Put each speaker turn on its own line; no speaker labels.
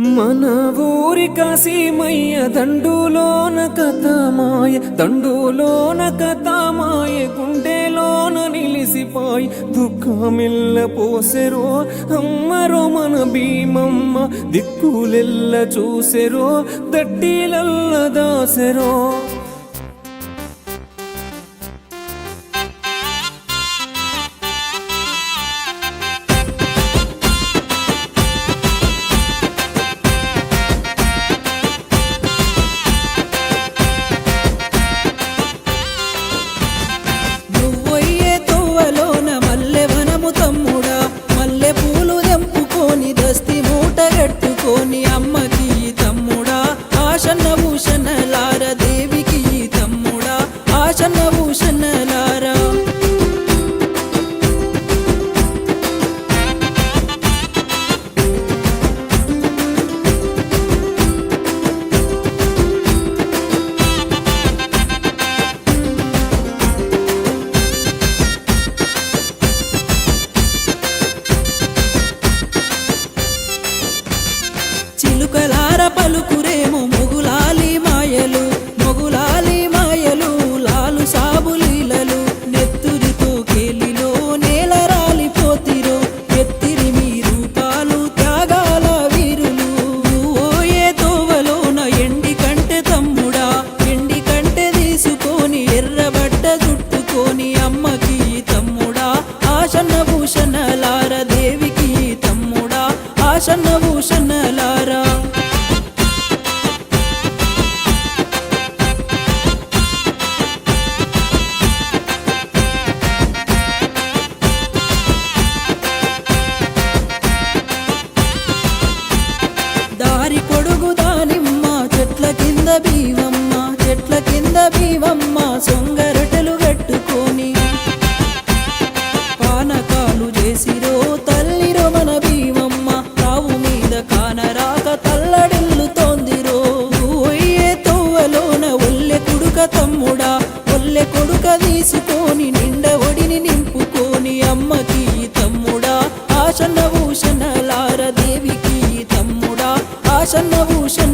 మన ఊరి కాశీమయ్య దండులోన కథమాయ దండులోన కథమాయ గుండెలోన నిలిసిపాయి దుఃఖమిల్ల పోసెరో. అమ్మరో మన భీమమ్మ దిక్కులెల్ల చూసెరో దట్టిలల్ల దాసెరో.
ఆసన్న భూషణలార దేవికి తమ్ముడా ఆసన్న భూషణలారా దారి కొడుగు దానిమ్మ చెట్ల కింద భీమమ్మ చెట్ల కింద భీమమ్మ ఆశన్న భూషణలార దేవికి తమ్ముడా ఆశన్న భూషణ